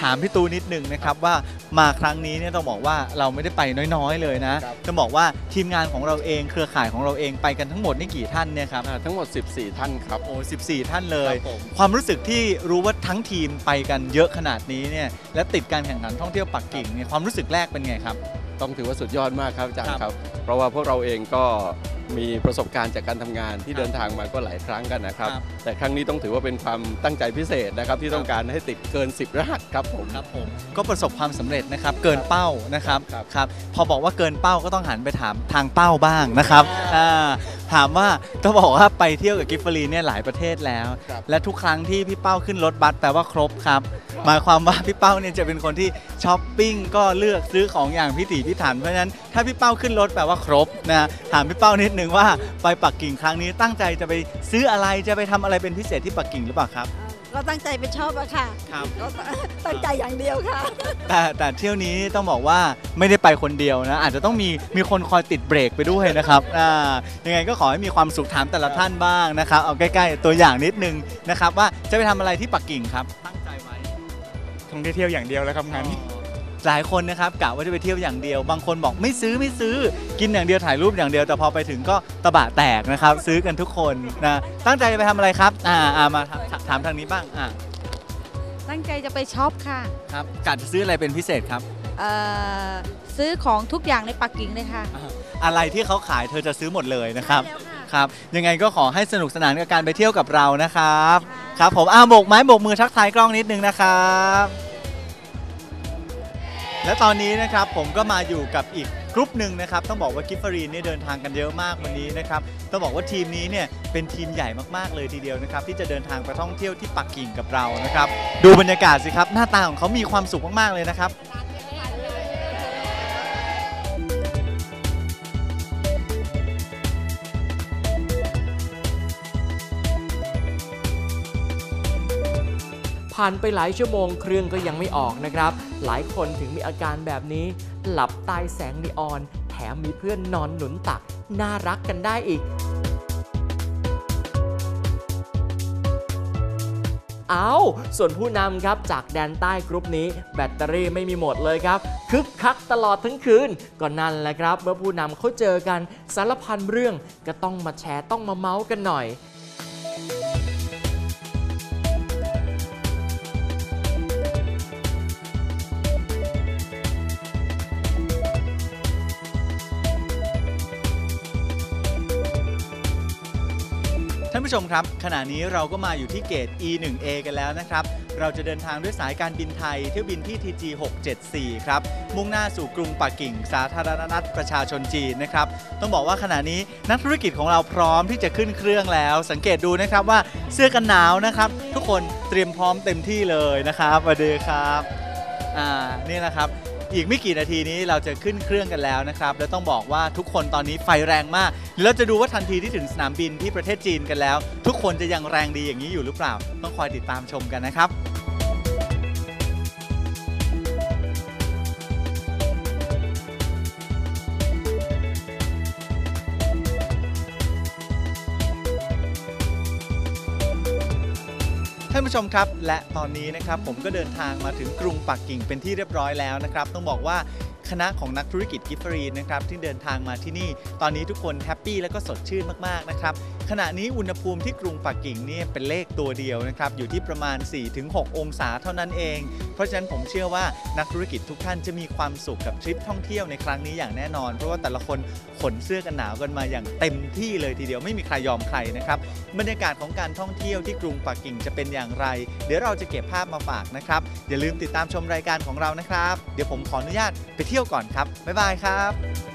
ถามพี่ตูนิดนึงนะครับว่ามาครั้งนี้เนี่ยต้องบอกว่าเราไม่ได้ไปน้อยๆเลยนะ ครับต้องบอกว่าทีมงานของเราเองเครือข่ายของเราเองไปกันทั้งหมดนี่กี่ท่านเนี่ยครับอ่าทั้งหมด 14 ท่านครับ โอ้14 ท่านเลย ครับผม ความรู้สึกที่รู้ว่าทั้งทีมไปกันเยอะขนาดนี้เนี่ยและติดการแข่งขันท่องเที่ยวปักกิ่งเนี่ยความรู้สึกแรกเป็นไงครับ ต้องถือว่าสุดยอดมากครับอาจารครัย์บครับ เพราะว่าพวกเราเองก็ มีประสบการณ์จากการทำงานที่ครับเดินทางมาก็หลายครั้งกันนะครับ ครับแต่ครั้งนี้ต้องถือว่าเป็นความตั้งใจพิเศษนะครับ ที่ครับต้องการให้ติดเกิน 10 รหัสครับผม ครับผมก็ประสบความสำเร็จนะครับ เกินเป้านะครับครับ ครับ พอบอกว่าเกินเป้าก็ต้องหันไปถามทางเป้าบ้างนะครับอ่า ถามว่าต้องบอกว่าไปเที่ยวกับกิฟฟรีเนี่ยหลายประเทศแล้ว ครับและทุกครั้งที่พี่เป้าขึ้นรถบัสแปลว่าครบครับ หมายความว่าพี่เป้าเนี่ยจะเป็นคนที่ช้อปปิ้งก็เลือกซื้อของอย่างพิถีพิถันเพราะฉะนั้นถ้าพี่เป้าขึ้นรถแปลว่าครบนะถามพี่เป้านิดนึงว่าไปปักกิ่งครั้งนี้ตั้งใจจะไปซื้ออะไรจะไปทำอะไรเป็นพิเศษที่ปักกิ่งหรือเปล่าครับ ก็ตั้งใจไปชอบอะค่ะครับ ก็ตั้งใจอย่างเดียวค่ะ แต่แต่เที่ยวนี้ต้องบอกว่าไม่ได้ไปคนเดียวนะ อาจจะต้องมีมีคนคอยติดเบรกไปด้วยนะครับอ่ายังไงก็ขอให้มีความสุขถามแต่ละท่านบ้างนะครับเอาใกล้ๆตัวอย่างนิดนึงนะครับว่าจะไปทำอะไรที่ปักกิ่งครับ ตั้งใจไว้ท่องเที่ยวอย่างเดียวแล้วครับงานนี้ หลายคนนะครับกะว่าจะไปเที่ยวอย่างเดียว บางคนบอกไม่ซื้อไม่ซื้อ กินอย่างเดียวถ่ายรูปอย่างเดียวแต่พอไปถึงก็ตะบะแตกนะครับ ซื้อกันทุกคนนะตั้งใจจะไปทำอะไรครับอ่าอ่ามาถามถามทางนี้บ้างอ่าตั้งใจจะไปช็อปค่ะครับกะจะซื้ออะไรเป็นพิเศษครับเอ่อซื้อของทุกอย่างในปักกิ่งเลยค่ะอะไรที่เขาขายเธอจะซื้อหมดเลยนะครับใช่แล้วค่ะ ครับ ยังไงก็ขอให้สนุกสนานกับการไปเที่ยวกับเรานะครับ ครับผมอ้าวโบกไม้โบกมือทักทายกล้องนิดนึงนะครับ และตอนนี้นะครับผมก็มาอยู่กับอีกกรุ๊ปหนึ่งนะครับต้องบอกว่ากิฟฟรีนเนี่ยเดินทางกันเยอะมากวันนี้นะครับต้องบอกว่าทีมนี้เนี่ยเป็นทีมใหญ่มากๆเลยทีเดียวนะครับที่จะเดินทางไปท่องเที่ยวที่ปักกิ่งกับเรานะครับดูบรรยากาศสิครับหน้าตาของเขามีความสุขมากๆเลยนะครับ ผ่านไปหลายชั่วโมงเครื่องก็ยังไม่ออกนะครับ หลายคนถึงมีอาการแบบนี้ หลับใต้แสงนีออน แถมมีเพื่อนนอนหนุนตัก น่ารักกันได้อีกเอาส่วนผู้นำครับจากแดนใต้กรุ๊ปนี้ แบตเตอรี่ไม่มีหมดเลยครับ คึกคักตลอดทั้งคืนก็นั่นแหละครับ เมื่อผู้นำเขาเจอกันสารพันเรื่องก็ต้องมาแชร์ต้องมาเมาส์กันหน่อย ท่านผู้ชมครับ ขณะนี้เราก็มาอยู่ที่เกต E1A กันแล้วนะครับ เราจะเดินทางด้วยสายการบินไทยเที่ยวบินที่ TG 674 ครับ มุ่งหน้าสู่กรุงปักกิ่ง สาธารณรัฐประชาชนจีนนะครับ ต้องบอกว่าขณะนี้นักธุรกิจของเราพร้อมที่จะขึ้นเครื่องแล้ว สังเกตดูนะครับว่าเสื้อกันหนาวนะครับ ทุกคนเตรียมพร้อมเต็มที่เลยนะครับสวัสดีครับอ่านี่นะครับอีกไม่กี่นาทีนี้เราจะขึ้นเครื่องกันแล้วนะครับ แล้วต้องบอกว่าทุกคนตอนนี้ไฟแรงมาก เดี๋ยวเราจะดูว่าทันทีที่ถึงสนามบินที่ประเทศจีนกันแล้ว ทุกคนจะยังแรงดีอย่างนี้อยู่หรือเปล่า ต้องคอยติดตามชมกันนะครับท่านผู้ชมครับ และตอนนี้นะครับผมก็เดินทางมาถึงกรุงปักกิ่งเป็นที่เรียบร้อยแล้วนะครับ ต้องบอกว่า คณะของนักธุรกิจกิฟฟรีนะครับที่เดินทางมาที่นี่ ตอนนี้ทุกคนแฮปปี้และก็สดชื่นมากๆนะครับ ขณะนี้อุณหภูมิที่กรุงปักกิ่งเนี่ยเป็นเลขตัวเดียวนะครับอยู่ที่ประมาณ 4-6 องศาเท่านั้นเอง เพราะฉะนั้นผมเชื่อว่านักธุรกิจทุกท่านจะมีความสุขกับทริปท่องเที่ยวในครั้งนี้อย่างแน่นอน เพราะว่าแต่ละคนขนเสื้อกันหนาวกันมาอย่างเต็มที่เลยทีเดียวไม่มีใครยอมใครนะครับบรรยากาศของการท่องเที่ยวที่กรุงปักกิ่งจะเป็นอย่างไร เดี๋ยวเราจะเก็บภาพมาฝากนะครับอย่าลืมติดตามชมรายการของเรานะครับ เดี๋ยวผมขออนุญาตไปเที่ยวก่อนครับบ๊ายบายครับ